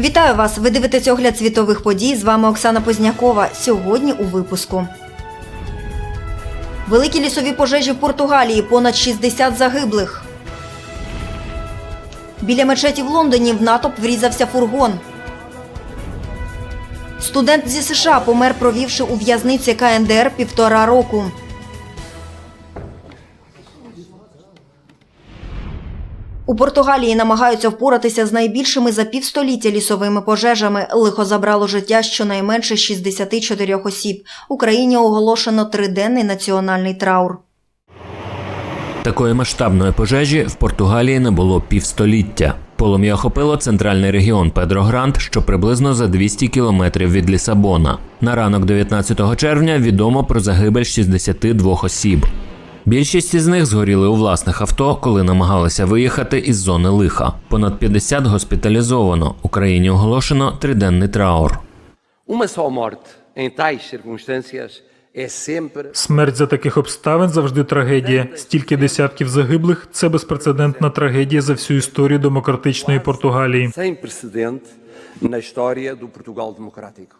Вітаю вас! Ви дивитесь огляд світових подій. З вами Оксана Познякова. Сьогодні у випуску. Великі лісові пожежі в Португалії. Понад 60 загиблих. Біля мечеті в Лондоні в натовп врізався фургон. Студент зі США помер, провівши у в'язниці КНДР півтора року. У Португалії намагаються впоратися з найбільшими за півстоліття лісовими пожежами. Лихо забрало життя щонайменше 64 осіб. Україні оголошено триденний національний траур. Такої масштабної пожежі в Португалії не було півстоліття. Полум'я охопило центральний регіон Педрогранд, що приблизно за 200 кілометрів від Лісабона. На ранок 19 червня відомо про загибель 62 осіб. Більшість із них згоріли у власних авто, коли намагалися виїхати із зони лиха. Понад 50 госпіталізовано. Україні оголошено триденний траур. Смерть за таких обставин завжди трагедія. Стільки десятків загиблих це безпрецедентна трагедія за всю історію демократичної Португалії. sem precedente na história do Portugal democrático.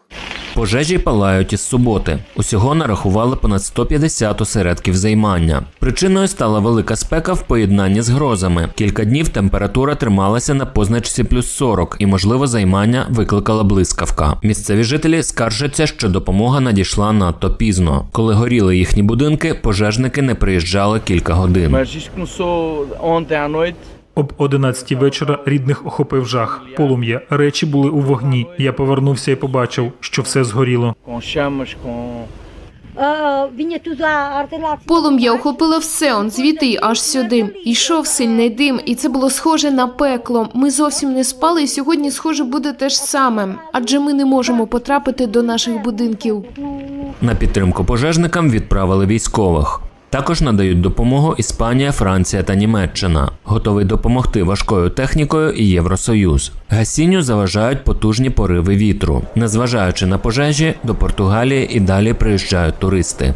Пожежі палають із суботи. Усього нарахували понад 150 осередків займання. Причиною стала велика спека в поєднанні з грозами. Кілька днів температура трималася на позначці плюс 40, і можливо займання викликала блискавка. Місцеві жителі скаржаться, що допомога надійшла надто пізно. Коли горіли їхні будинки, пожежники не приїжджали кілька годин. Об 11 вечора рідних охопив жах. Полум'я. Речі були у вогні. Я повернувся і побачив, що все згоріло. Полум'я охопило все, он звідти й аж сюди. Йшов сильний дим, і це було схоже на пекло. Ми зовсім не спали, і сьогодні, схоже, буде те ж саме. Адже ми не можемо потрапити до наших будинків. На підтримку пожежникам відправили військових. Також надають допомогу Іспанія, Франція та Німеччина. Готовий допомогти важкою технікою і Євросоюз. Гасінню заважають потужні пориви вітру. Незважаючи на пожежі, до Португалії і далі приїжджають туристи.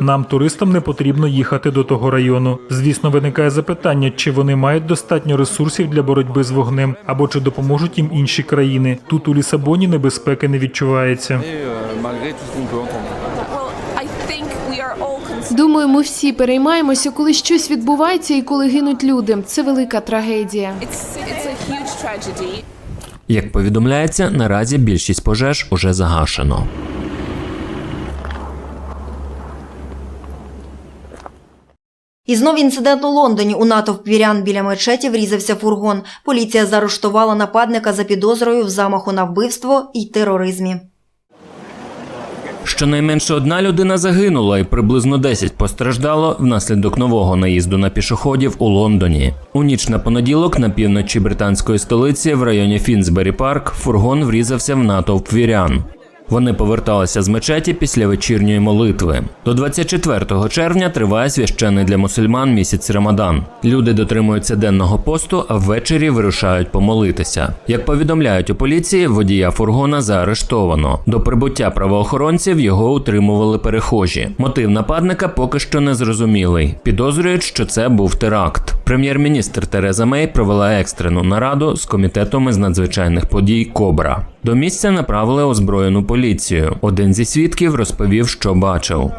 Нам, туристам, не потрібно їхати до того району. Звісно, виникає запитання, чи вони мають достатньо ресурсів для боротьби з вогнем, або чи допоможуть їм інші країни. Тут у Лісабоні небезпеки не відчувається. Malgré tout ce qu'on peut entendre. Думаю, ми всі переймаємося, коли щось відбувається і коли гинуть люди. Це велика трагедія. Як повідомляється, наразі більшість пожеж уже загашено. І знов інцидент у Лондоні. У натовп вірян біля мечеті врізався фургон. Поліція заарештувала нападника за підозрою в замаху на вбивство і тероризмі. Щонайменше одна людина загинула і приблизно 10 постраждало внаслідок нового наїзду на пішоходів у Лондоні. У ніч на понеділок на півночі британської столиці в районі Фінсбері Парк фургон врізався в натовп вірян. Вони поверталися з мечеті після вечірньої молитви. До 24 червня триває священний для мусульман місяць Рамадан. Люди дотримуються денного посту, а ввечері вирушають помолитися. Як повідомляють у поліції, водія фургона заарештовано. До прибуття правоохоронців його утримували перехожі. Мотив нападника поки що не зрозумілий. Підозрюють, що це був теракт. Прем'єр-міністр Тереза Мей провела екстрену нараду з комітетом із надзвичайних подій Кобра. До місця направили озброєну поліцію. Один зі свідків розповів, що бачив.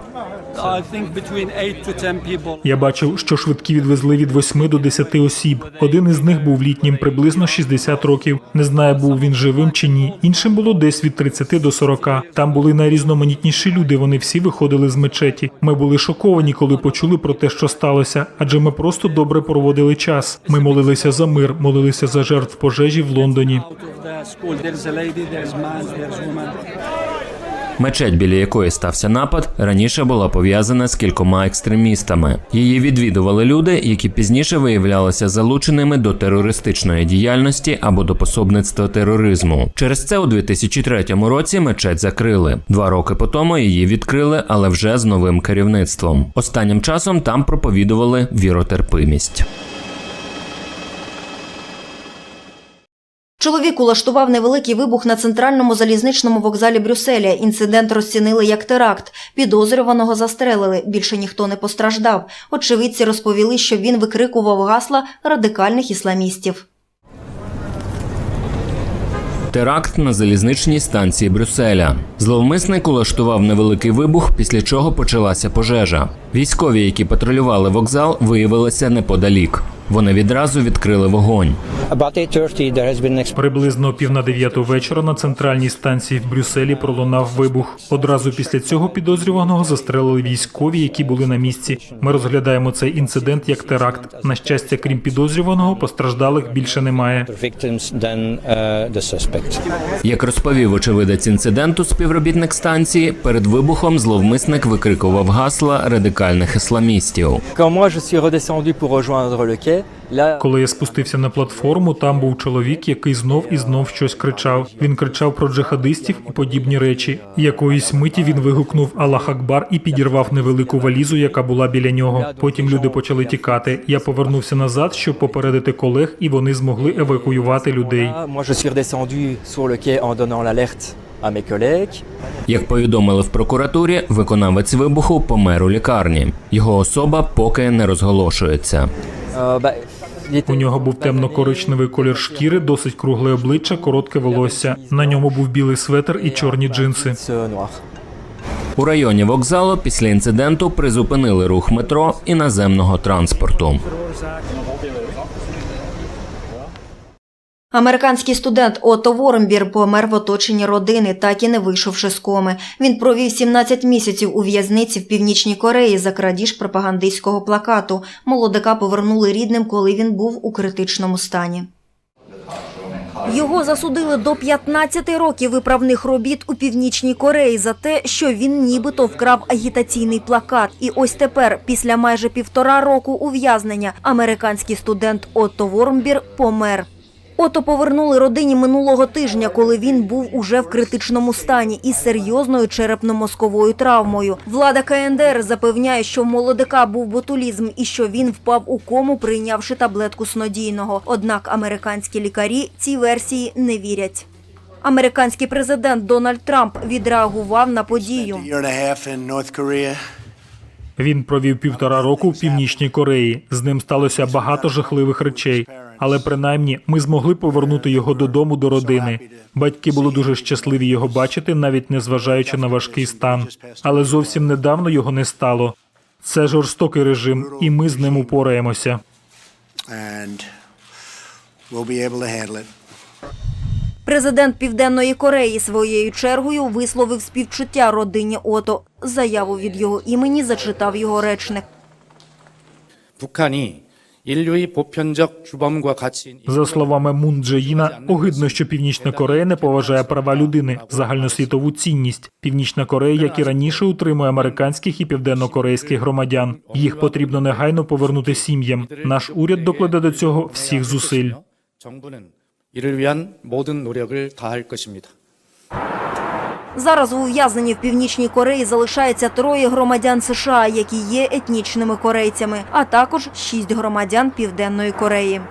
I think between 8 to 10 people. Я бачив, що швидкі відвезли від 8 до 10 осіб. Один із них був літнім, приблизно 60 років. Не знаю, був він живим чи ні. Іншим було десь від 30 до 40. Там були найрізноманітніші люди. Вони всі виходили з мечеті. Ми були шоковані, коли почули про те, що сталося, адже ми просто добре проводили час. Ми молилися за мир, молилися за жертв пожежі в Лондоні. Мечеть, біля якої стався напад, раніше була пов'язана з кількома екстремістами. Її відвідували люди, які пізніше виявлялися залученими до терористичної діяльності або до пособництва тероризму. Через це у 2003 році мечеть закрили. Два роки по тому її відкрили, але вже з новим керівництвом. Останнім часом там проповідували віротерпимість. Чоловік улаштував невеликий вибух на центральному залізничному вокзалі Брюсселя. Інцидент розцінили як теракт. Підозрюваного застрелили. Більше ніхто не постраждав. Очевидці розповіли, що він викрикував гасла радикальних ісламістів. Теракт на залізничній станції Брюсселя. Зловмисник улаштував невеликий вибух, після чого почалася пожежа. Військові, які патрулювали вокзал, виявилися неподалік. Вони відразу відкрили вогонь. About 8.30 there has Приблизно пів на дев'яту вечора на центральній станції в Брюсселі пролунав вибух. Одразу після цього підозрюваного застрелили військові, які були на місці. Ми розглядаємо цей інцидент як теракт. На щастя, крім підозрюваного, постраждалих більше немає. Як розповів очевидець інциденту, співробітник станції, перед вибухом зловмисник викрикував гасла радикальних ісламістів. Коли я спустився на платформу, там був чоловік, який знов і знов щось кричав. Він кричав про джихадистів і подібні речі. Якоїсь миті він вигукнув Аллах Акбар і підірвав невелику валізу, яка була біля нього. Потім люди почали тікати. Я повернувся назад, щоб попередити колег, і вони змогли евакуювати людей. Як повідомили в прокуратурі, виконавець вибуху помер у лікарні. Його особа поки не розголошується. Était У нього був темно-коричневий колір шкіри, досить кругле обличчя, коротке волосся. На ньому був білий светр і чорні джинси. У районі вокзалу після інциденту призупинили рух метро і наземного транспорту. Американський студент Отто Воромбір помер в оточенні родини, так і не вийшовши з коми. Він провів 17 місяців у в'язниці в Північній Кореї за крадіж пропагандистського плакату. Молодика повернули рідним, коли він був у критичному стані. Його засудили до 15 років виправних робіт у Північній Кореї за те, що він нібито вкрав агітаційний плакат. І ось тепер, після майже півтора року ув'язнення, американський студент Отто Вормбір помер. Ото повернули родині минулого тижня, коли він був уже в критичному стані із серйозною черепно-мозковою травмою. Влада КНДР запевняє, що в молодика був ботулізм і що він впав у кому, прийнявши таблетку снодійного. Однак американські лікарі цій версії не вірять. Американський президент Дональд Трамп відреагував на подію. Він провів півтора року в північній Кореї. З ним сталося багато жахливих речей Але принаймні ми змогли повернути його додому до родини. Батьки були дуже щасливі його бачити, навіть незважаючи на важкий стан. Але зовсім недавно його не стало. Це жорстокий режим, і ми з ним упораємося. and we'll be able to handle it. Президент Південної Кореї своєю чергою висловив співчуття родині Ото. Заяву від його імені зачитав його речник. 북한이 за словами Мун Джеїна, огидно, що Північна Корея не поважає права людини, загальносвітову цінність. Північна Корея, як і раніше, утримує американських і південнокорейських громадян. Їх потрібно негайно повернути сім'ям. Наш уряд докладе до цього всіх зусиль. Зараз у ув'язненні в Північній Кореї залишається троє громадян США, які є етнічними корейцями, а також шість громадян Південної Кореї.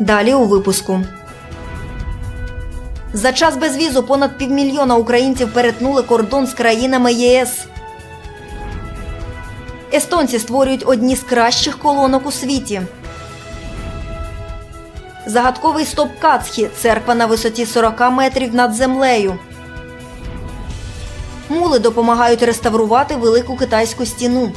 Далі у випуску. За час безвізу понад півмільйона українців перетнули кордон з країнами ЄС. Естонці створюють одні з кращих колонок у світі. Загадковий стоп Кацхі – церква на висоті 40 метрів над землею. Мули допомагають реставрувати велику китайську стіну.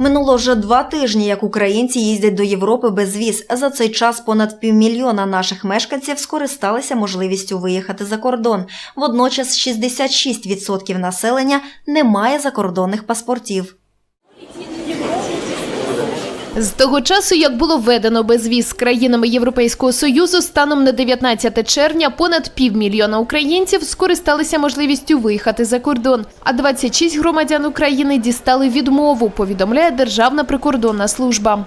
Минуло вже два тижні, як українці їздять до Європи без віз. За цей час понад півмільйона наших мешканців скористалися можливістю виїхати за кордон. Водночас 66% населення не має закордонних паспортів. З того часу, як було введено безвіз з країнами Європейського союзу, станом на 19 червня понад півмільйона українців скористалися можливістю виїхати за кордон. А 26 громадян України дістали відмову. Повідомляє Державна прикордонна служба.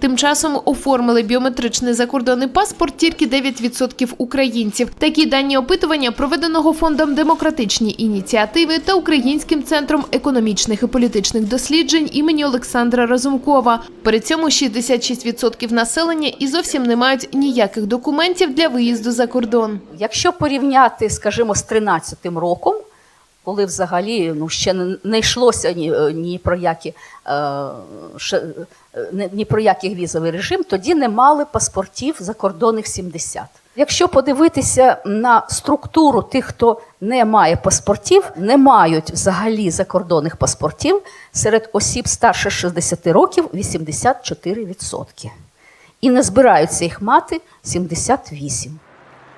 Тим часом оформили біометричний закордонний паспорт тільки 9% українців. Такі дані опитування проведеного фондом демократичні ініціативи та Українським центром економічних і політичних досліджень імені Олександра Разумкова. При цьому 66% населення і зовсім не мають ніяких документів для виїзду за кордон. Якщо порівняти, скажімо, з 13-м роком, коли взагалі ну, ще не, не йшлося ні, ні, про які, е, ні, ні про який візовий режим, тоді не мали паспортів закордонних 70. Якщо подивитися на структуру тих, хто не має паспортів, не мають взагалі закордонних паспортів, серед осіб старше 60 років 84%. І не збираються їх мати 78%.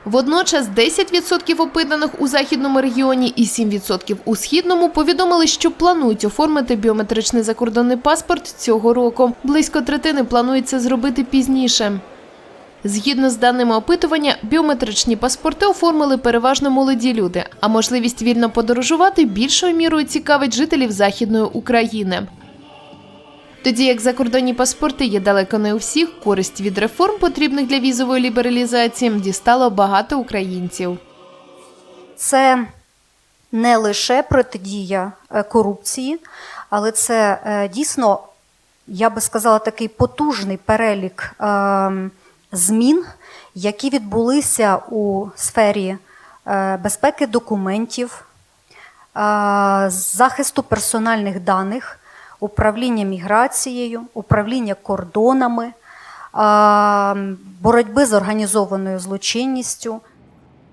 Водночас 10% опитаних у західному регіоні і 7% у східному повідомили, що планують оформити біометричний закордонний паспорт цього року. Близько третини планується зробити пізніше. Згідно з даними опитування, біометричні паспорти оформили переважно молоді люди, а можливість вільно подорожувати більшою мірою цікавить жителів Західної України. Тоді як закордонні паспорти є далеко не у всіх, користь від реформ, потрібних для візової лібералізації, дістало багато українців. Це не лише протидія е, корупції, але це е, дійсно, я би сказала, такий потужний перелік е, змін, які відбулися у сфері е, безпеки документів, захисту персональних даних, управління міграцією, управління кордонами, боротьби з організованою злочинністю.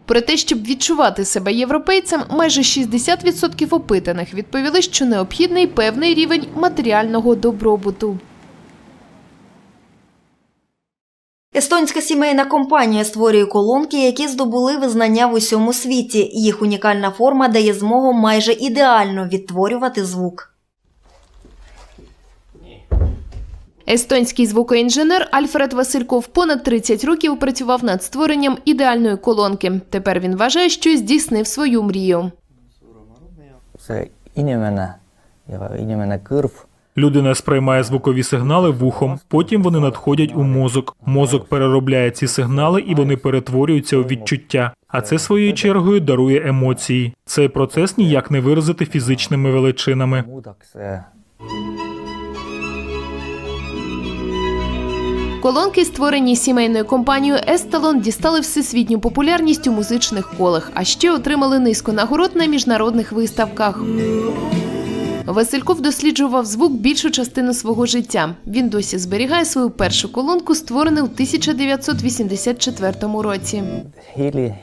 Про те, щоб відчувати себе європейцем, майже 60% опитаних відповіли, що необхідний певний рівень матеріального добробуту. Естонська сімейна компанія створює колонки, які здобули визнання в усьому світі. Їх унікальна форма дає змогу майже ідеально відтворювати звук. Естонський звукоінженер Альфред Васильков понад 30 років працював над створенням ідеальної колонки. Тепер він вважає, що здійснив свою мрію. inimene ja inimene kõrv Людина сприймає звукові сигнали вухом, потім вони надходять у мозок. Мозок переробляє ці сигнали і вони перетворюються у відчуття. А це своєю чергою дарує емоції. Цей процес ніяк не виразити фізичними величинами. Колонки, створені сімейною компанією Есталон, дістали всесвітню популярність у музичних колах, а ще отримали низку нагород на міжнародних виставках. Васильков досліджував звук більшу частину свого життя. Він досі зберігає свою першу колонку, створену у 1984 році. hiili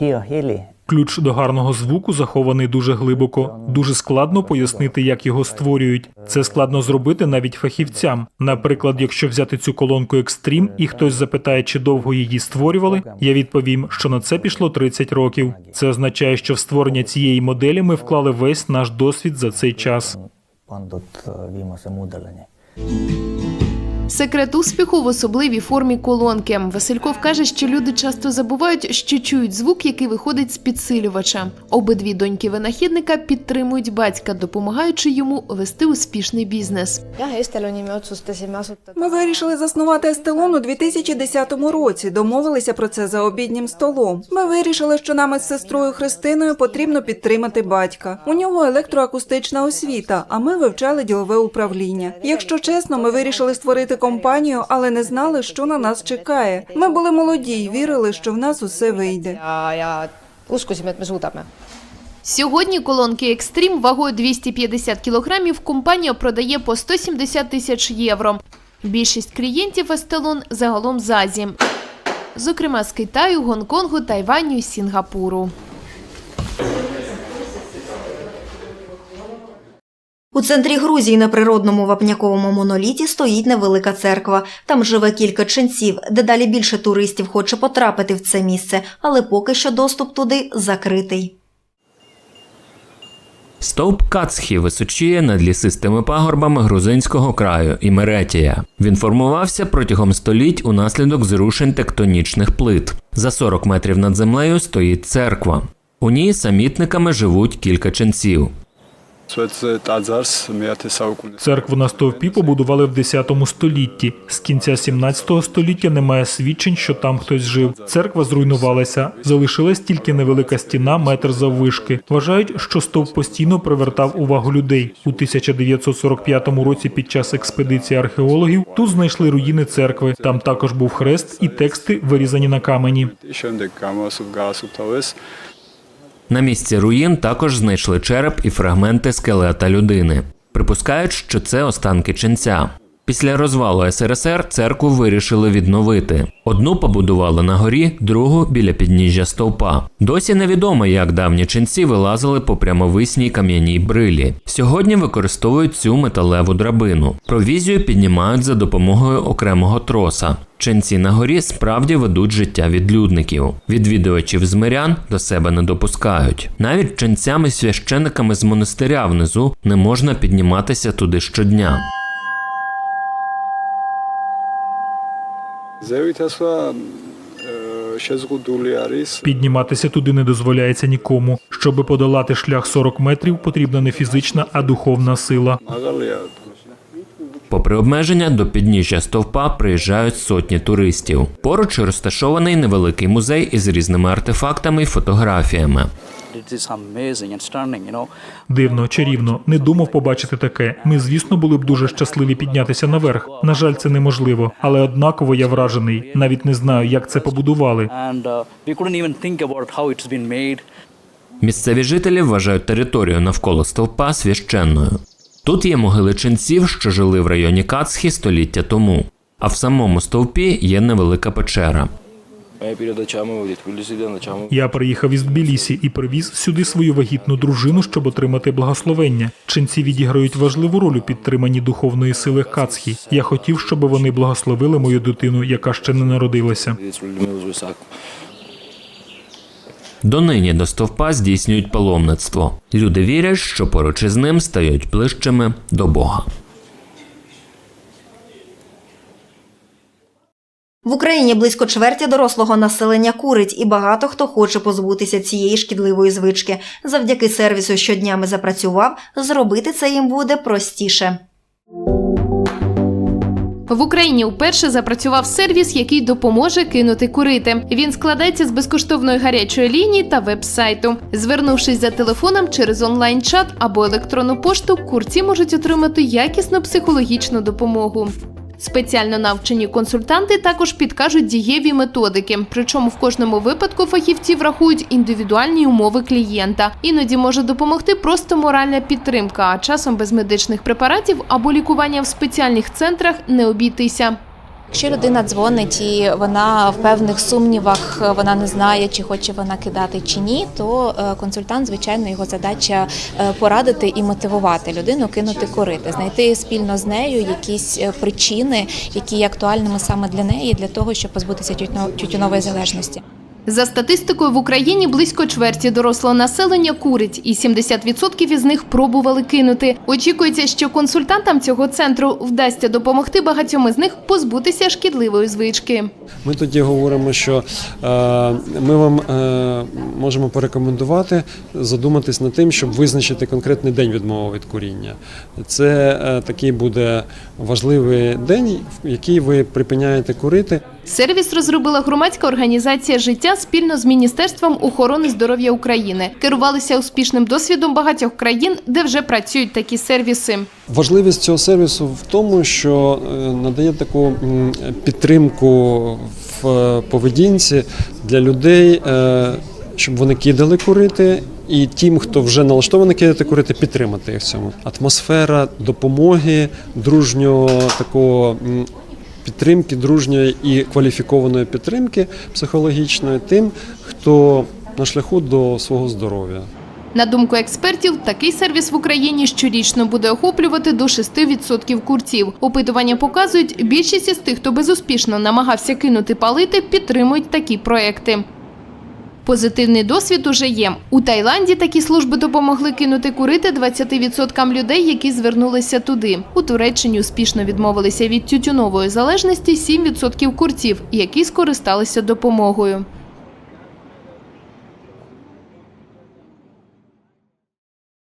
hiio heli Ключ до гарного звуку захований дуже глибоко. Дуже складно пояснити, як його створюють. Це складно зробити навіть фахівцям. Наприклад, якщо взяти цю колонку Extreme і хтось запитає, чи довго її створювали, я відповім, що на це пішло 30 років. Це означає, що в створення цієї моделі ми вклали весь наш досвід за цей час. Секрет успіху в особливій формі колонки. Васильков каже, що люди часто забувають, що чують звук, який виходить з підсилювача. Обидві доньки винахідника підтримують батька, допомагаючи йому вести успішний бізнес. Ми вирішили заснувати Естелон у 2010 році. Домовилися про це за обіднім столом. Ми вирішили, що нам із сестрою Христиною потрібно підтримати батька. У нього електроакустична освіта, а ми вивчали ділове управління. Якщо чесно, ми вирішили створити компанію, але не знали, що на нас чекає. Ми були молоді й вірили, що в нас усе вийде. Сьогодні колонки Екстрім вагою 250 кілограмів компанія продає по 170 тисяч євро. Більшість клієнтів Естелон загалом з Азії. Зокрема, з Китаю, Гонконгу, Тайваню і Сінгапуру. У центрі Грузії на природному вапняковому моноліті стоїть невелика церква. Там живе кілька ченців. Дедалі більше туристів хоче потрапити в це місце, але поки що доступ туди закритий. Стовп Кацхі височіє над лісистими пагорбами грузинського краю Імеретія. Він формувався протягом століть унаслідок зрушень тектонічних плит. За 40 метрів над землею стоїть церква. У ній самітниками живуть кілька ченців. Церкву на стовпі побудували в 10 столітті. З кінця 17 століття немає свідчень, що там хтось жив. Церква зруйнувалася. Залишилась тільки невелика стіна, метр заввишки. Вважають, що стовп постійно привертав увагу людей. У 1945 році під час експедиції археологів тут знайшли руїни церкви. Там також був хрест і тексти вирізані на камені. На місці руїн також знайшли череп і фрагменти скелета людини. Припускають, що це останки ченця. Після розвалу СРСР церкву вирішили відновити. Одну побудували на горі, другу біля підніжжя стовпа. Досі невідомо, як давні ченці вилазили по прямовисній кам'яній брилі. Сьогодні використовують цю металеву драбину. Провізію піднімають за допомогою окремого троса. Ченці на горі справді ведуть життя відлюдників. Відвідувачів з мирян до себе не допускають. Навіть ченцями священиками з монастиря внизу не можна підніматися туди щодня. Підніматися туди не дозволяється нікому. Щоби подолати шлях 40 метрів, потрібна не фізична, а духовна сила. Попри обмеження, до підніжжя стовпа приїжджають сотні туристів. Поруч розташований невеликий музей із різними артефактами і фотографіями. Дивно, чарівно. Не думав побачити таке. Ми, звісно, були б дуже щасливі піднятися наверх. На жаль, це неможливо, але однаково я вражений. Навіть не знаю, як це побудували. Місцеві жителі вважають територію навколо стовпа священною. Тут є могили ченців, що жили в районі Кацхі століття тому. А в самому стовпі є невелика печера. Я приїхав із Тбілісі і привіз сюди свою вагітну дружину, щоб отримати благословення. Ченці відіграють важливу роль у підтриманні духовної сили Кацхі. Я хотів, щоб вони благословили мою дитину, яка ще не народилася. Донині до стовпа здійснюють паломництво. Люди вірять, що поруч із ним стають ближчими до Бога. В Україні близько чверті дорослого населення курить, і багато хто хоче позбутися цієї шкідливої звички. Завдяки сервісу щоднями запрацював, зробити це їм буде простіше. В Україні вперше запрацював сервіс, який допоможе кинути курити. Він складається з безкоштовної гарячої лінії та веб-сайту. Звернувшись за телефоном через онлайн-чат або електронну пошту, курці можуть отримати якісну психологічну допомогу. Спеціально навчені консультанти також підкажуть дієві методики. Причому в кожному випадку фахівці врахують індивідуальні умови клієнта. Іноді може допомогти просто моральна підтримка, а часом без медичних препаратів або лікування в спеціальних центрах не обійтися. Якщо людина дзвонить і вона в певних сумнівах, вона не знає, чи хоче вона кидати чи ні, то е, консультант, звичайно, його задача е, порадити і мотивувати людину кинути курити, знайти спільно з нею якісь е, причини, які є актуальними саме для неї, для того, щоб позбутися тютюно- тютюнової залежності. За статистикою в Україні близько чверті дорослого населення курить, і 70% із них пробували кинути. Очікується, що консультантам цього центру вдасться допомогти багатьом із них позбутися шкідливої звички. Ми тоді говоримо, що е, ми вам е, можемо порекомендувати задуматись над тим, щоб визначити конкретний день відмови від куріння. Це е, такий буде важливий день, в який ви припиняєте курити. Сервіс розробила громадська організація життя спільно з Міністерством охорони здоров'я України. Керувалися успішним досвідом багатьох країн, де вже працюють такі сервіси. Важливість цього сервісу в тому, що е, надає таку підтримку в е, поведінці для людей, е, щоб вони кидали курити. І тим, хто вже налаштований кидати курити, підтримати їх в цьому. Атмосфера допомоги, дружнього такого підтримки, дружньої і кваліфікованої підтримки психологічної тим, хто на шляху до свого здоров'я. На думку експертів, такий сервіс в Україні щорічно буде охоплювати до 6% курців. Опитування показують, більшість із тих, хто безуспішно намагався кинути палити, підтримують такі проекти. Позитивний досвід уже є. У Таїланді такі служби допомогли кинути курити 20% людей, які звернулися туди. У Туреччині успішно відмовилися від тютюнової залежності 7% курців, які скористалися допомогою.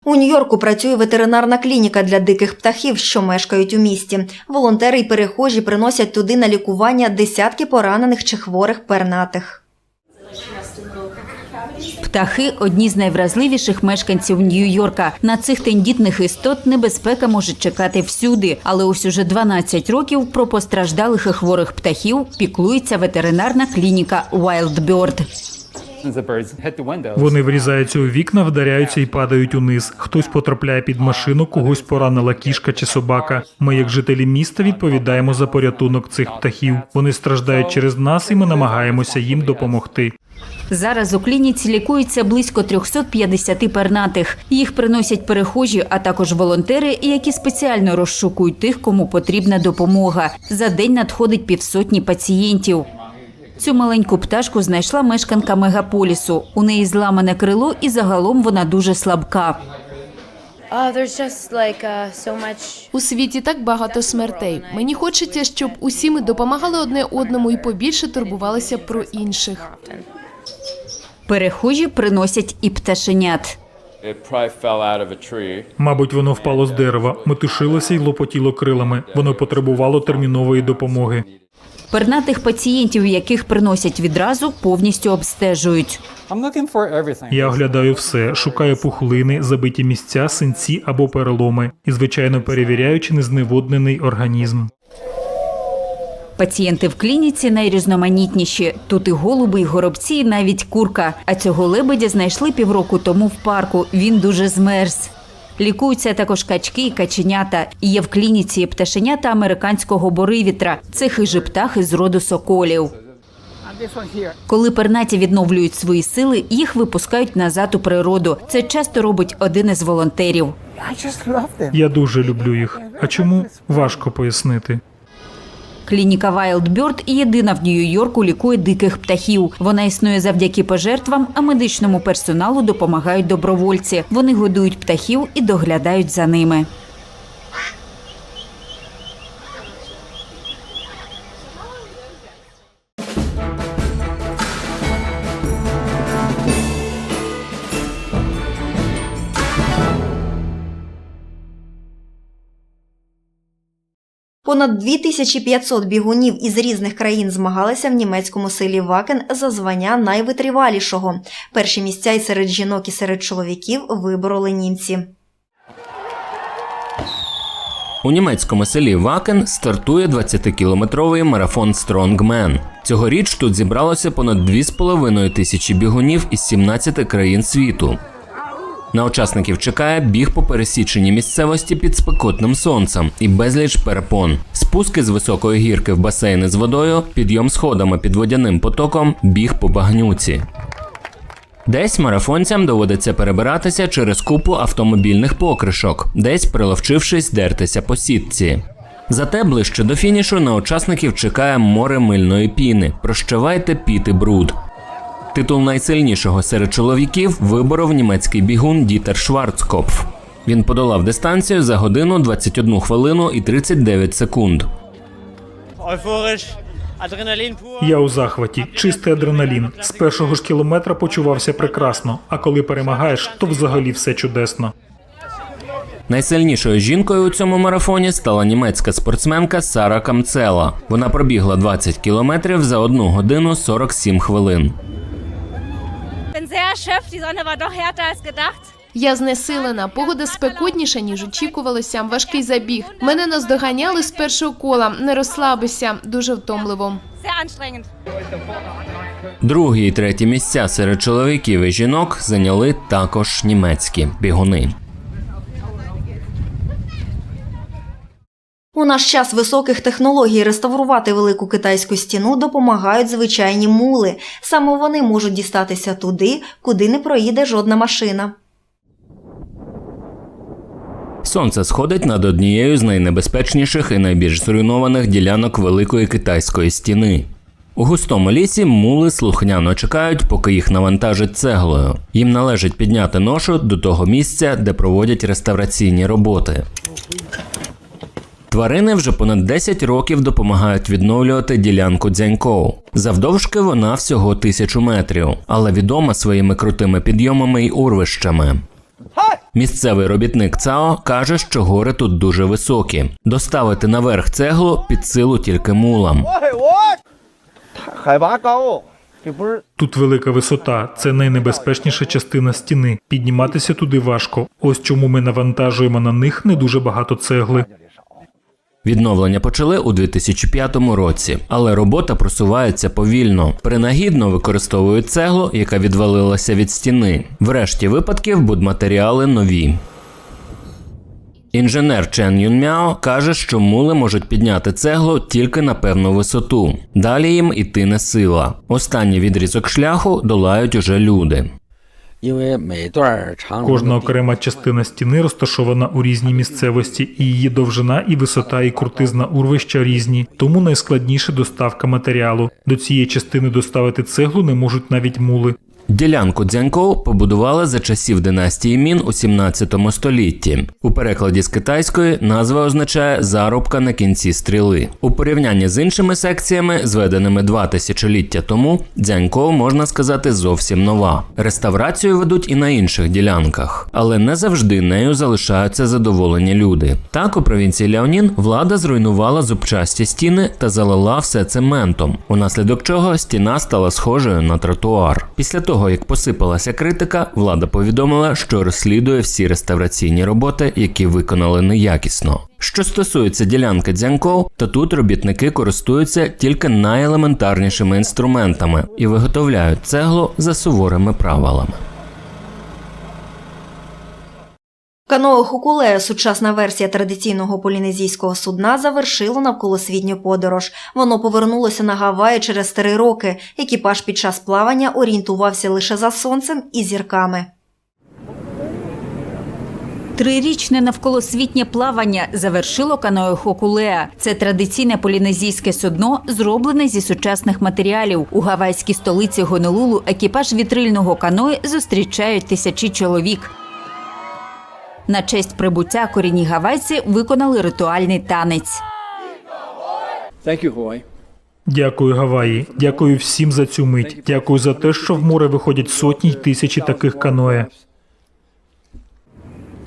У Нью-Йорку працює ветеринарна клініка для диких птахів, що мешкають у місті. Волонтери й перехожі приносять туди на лікування десятки поранених чи хворих пернатих. Птахи одні з найвразливіших мешканців Нью-Йорка. На цих тендітних істот небезпека може чекати всюди. Але ось уже 12 років про постраждалих і хворих птахів піклується ветеринарна клініка Wild Bird. Вони врізаються у вікна, вдаряються і падають униз. Хтось потрапляє під машину, когось поранила кішка чи собака. Ми, як жителі міста, відповідаємо за порятунок цих птахів. Вони страждають через нас, і ми намагаємося їм допомогти. Зараз у клініці лікується близько 350 пернатих. Їх приносять перехожі, а також волонтери, які спеціально розшукують тих, кому потрібна допомога. За день надходить півсотні пацієнтів. Цю маленьку пташку знайшла мешканка мегаполісу. У неї зламане крило, і загалом вона дуже слабка. У світі так багато смертей. Мені хочеться, щоб усі ми допомагали одне одному і побільше турбувалися про інших. Перехожі приносять і пташенят. Мабуть, воно впало з дерева, метушилося й лопотіло крилами. Воно потребувало термінової допомоги. Пернатих пацієнтів, яких приносять відразу, повністю обстежують. Я оглядаю все, шукаю пухлини, забиті місця, синці або переломи, і звичайно перевіряю, чи не зневоднений організм. Пацієнти в клініці найрізноманітніші. Тут і голуби, і горобці, і навіть курка. А цього лебедя знайшли півроку тому в парку. Він дуже змерз. Лікуються також качки і каченята. І є в клініці пташенята американського боривітра. Це хижі птахи з роду соколів. Коли пернаті відновлюють свої сили, їх випускають назад у природу. Це часто робить один із волонтерів. Я дуже люблю їх. А чому важко пояснити? Клініка Wildbird і єдина в Нью-Йорку лікує диких птахів. Вона існує завдяки пожертвам, а медичному персоналу допомагають добровольці. Вони годують птахів і доглядають за ними. Понад 2500 бігунів із різних країн змагалися в німецькому селі Вакен за звання найвитривалішого. Перші місця і серед жінок, і серед чоловіків вибороли німці. У німецькому селі Вакен стартує 20-кілометровий марафон Strongman. Цьогоріч тут зібралося понад 2,5 тисячі бігунів із 17 країн світу. На учасників чекає біг по пересіченій місцевості під спекотним сонцем і безліч перепон, спуски з високої гірки в басейни з водою, підйом сходами під водяним потоком, біг по багнюці. Десь марафонцям доводиться перебиратися через купу автомобільних покришок, десь приловчившись дертися по сітці. Зате ближче до фінішу на учасників чекає море мильної піни. Прощавайте піти бруд. Титул найсильнішого серед чоловіків виборов німецький бігун Дітер Шварцкопф. Він подолав дистанцію за годину 21 хвилину і 39 секунд. Я у захваті, чистий адреналін. З першого ж кілометра почувався прекрасно, а коли перемагаєш, то взагалі все чудесно. Найсильнішою жінкою у цьому марафоні стала німецька спортсменка Сара Камцела. Вона пробігла 20 кілометрів за 1 годину 47 хвилин. Я знесилена. Погода спекотніша, ніж очікувалося. Важкий забіг. Мене наздоганяли з першого кола. Не розслабися. Дуже втомливо. Другі і треті місця серед чоловіків і жінок зайняли також німецькі бігуни. У наш час високих технологій реставрувати велику китайську стіну допомагають звичайні мули. Саме вони можуть дістатися туди, куди не проїде жодна машина. Сонце сходить над однією з найнебезпечніших і найбільш зруйнованих ділянок великої китайської стіни. У густому лісі мули слухняно чекають, поки їх навантажать цеглою. Їм належить підняти ношу до того місця, де проводять реставраційні роботи. Тварини вже понад 10 років допомагають відновлювати ділянку дзянькоу. Завдовжки вона всього тисячу метрів, але відома своїми крутими підйомами й урвищами. Місцевий робітник ЦАО каже, що гори тут дуже високі. Доставити наверх цеглу під силу тільки мулам. Тут велика висота, це найнебезпечніша частина стіни. Підніматися туди важко. Ось чому ми навантажуємо на них не дуже багато цегли. Відновлення почали у 2005 році, але робота просувається повільно. Принагідно використовують цеглу, яка відвалилася від стіни. В решті випадків будматеріали нові. Інженер Чен Юн Мяо каже, що мули можуть підняти цеглу тільки на певну висоту. Далі їм іти не сила. Останній відрізок шляху долають уже люди. Кожна окрема частина стіни розташована у різній місцевості, і її довжина, і висота, і крутизна урвища різні. Тому найскладніше доставка матеріалу. До цієї частини доставити цеглу не можуть навіть мули. Ділянку Дзянькоу побудували за часів династії Мін у 17 столітті. У перекладі з китайської назва означає зарубка на кінці стріли. У порівнянні з іншими секціями, зведеними два тисячоліття тому, Дзянькоу можна сказати зовсім нова. Реставрацію ведуть і на інших ділянках, але не завжди нею залишаються задоволені люди. Так у провінції Ляонін влада зруйнувала зубчасті стіни та залила все цементом, унаслідок чого стіна стала схожою на тротуар. Після того, як посипалася критика, влада повідомила, що розслідує всі реставраційні роботи, які виконали неякісно. Що стосується ділянки Дзянкоу, то тут робітники користуються тільки найелементарнішими інструментами і виготовляють цеглу за суворими правилами. Каное Хукулея, сучасна версія традиційного полінезійського судна, завершило навколосвітню подорож. Воно повернулося на Гаваї через три роки. Екіпаж під час плавання орієнтувався лише за сонцем і зірками. Трирічне навколосвітнє плавання завершило каною Хокулеа. Це традиційне полінезійське судно, зроблене зі сучасних матеріалів. У гавайській столиці Гонолулу екіпаж вітрильного каної зустрічають тисячі чоловік. На честь прибуття корінні гавайці виконали ритуальний танець. Дякую, Гаваї. Дякую всім за цю мить. Дякую за те, що в море виходять сотні й тисячі таких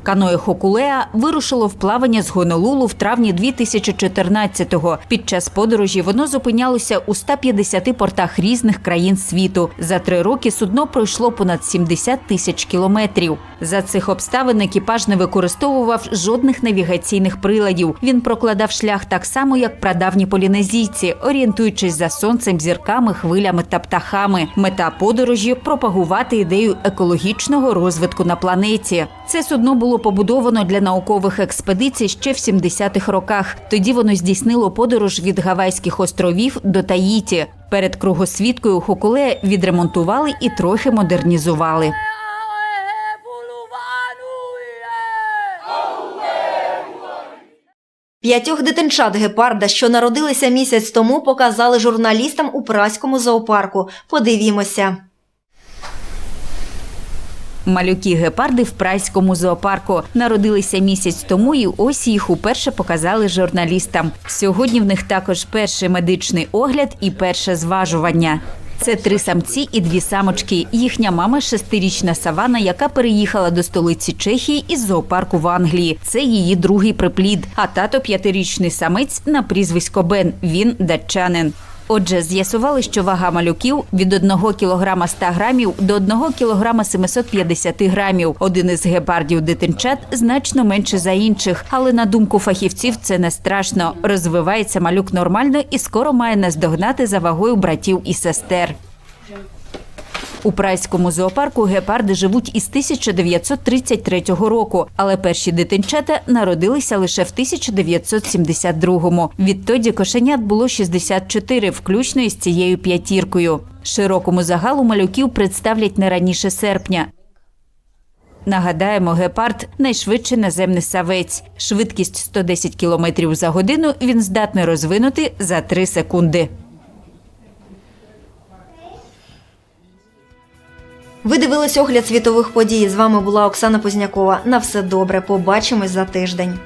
каноє. Хокулеа вирушило в плавання з Гонолулу в травні 2014-го. Під час подорожі воно зупинялося у 150 портах різних країн світу. За три роки судно пройшло понад 70 тисяч кілометрів. За цих обставин екіпаж не використовував жодних навігаційних приладів. Він прокладав шлях так само, як прадавні полінезійці, орієнтуючись за сонцем, зірками, хвилями та птахами. Мета подорожі пропагувати ідею екологічного розвитку на планеті. Це судно було побудовано для наукових експедицій ще в 70-х роках. Тоді воно здійснило подорож від Гавайських островів до Таїті. Перед кругосвіткою Хокуле відремонтували і трохи модернізували. П'ятьох дитинчат гепарда, що народилися місяць тому, показали журналістам у праському зоопарку. Подивімося. Малюки гепарди в прайському зоопарку народилися місяць тому, і ось їх уперше показали журналістам. Сьогодні в них також перший медичний огляд і перше зважування. Це три самці і дві самочки. Їхня мама шестирічна Савана, яка переїхала до столиці Чехії із зоопарку в Англії. Це її другий приплід. А тато п'ятирічний самець на прізвисько Бен. Він датчанин. Отже, з'ясували, що вага малюків від 1 кг 100 грамів до 1 кг 750 грамів. Один із гепардів дитинчат значно менше за інших, але на думку фахівців це не страшно. Розвивається малюк нормально і скоро має наздогнати за вагою братів і сестер. У прайському зоопарку гепарди живуть із 1933 року, але перші дитинчата народилися лише в 1972-му. Відтоді кошенят було 64, включно із цією п'ятіркою. Широкому загалу малюків представлять не раніше серпня. Нагадаємо, гепард найшвидший наземний савець. Швидкість 110 км за годину він здатний розвинути за 3 секунди. Ви дивились огляд світових подій. З вами була Оксана Познякова. На все добре. Побачимось за тиждень.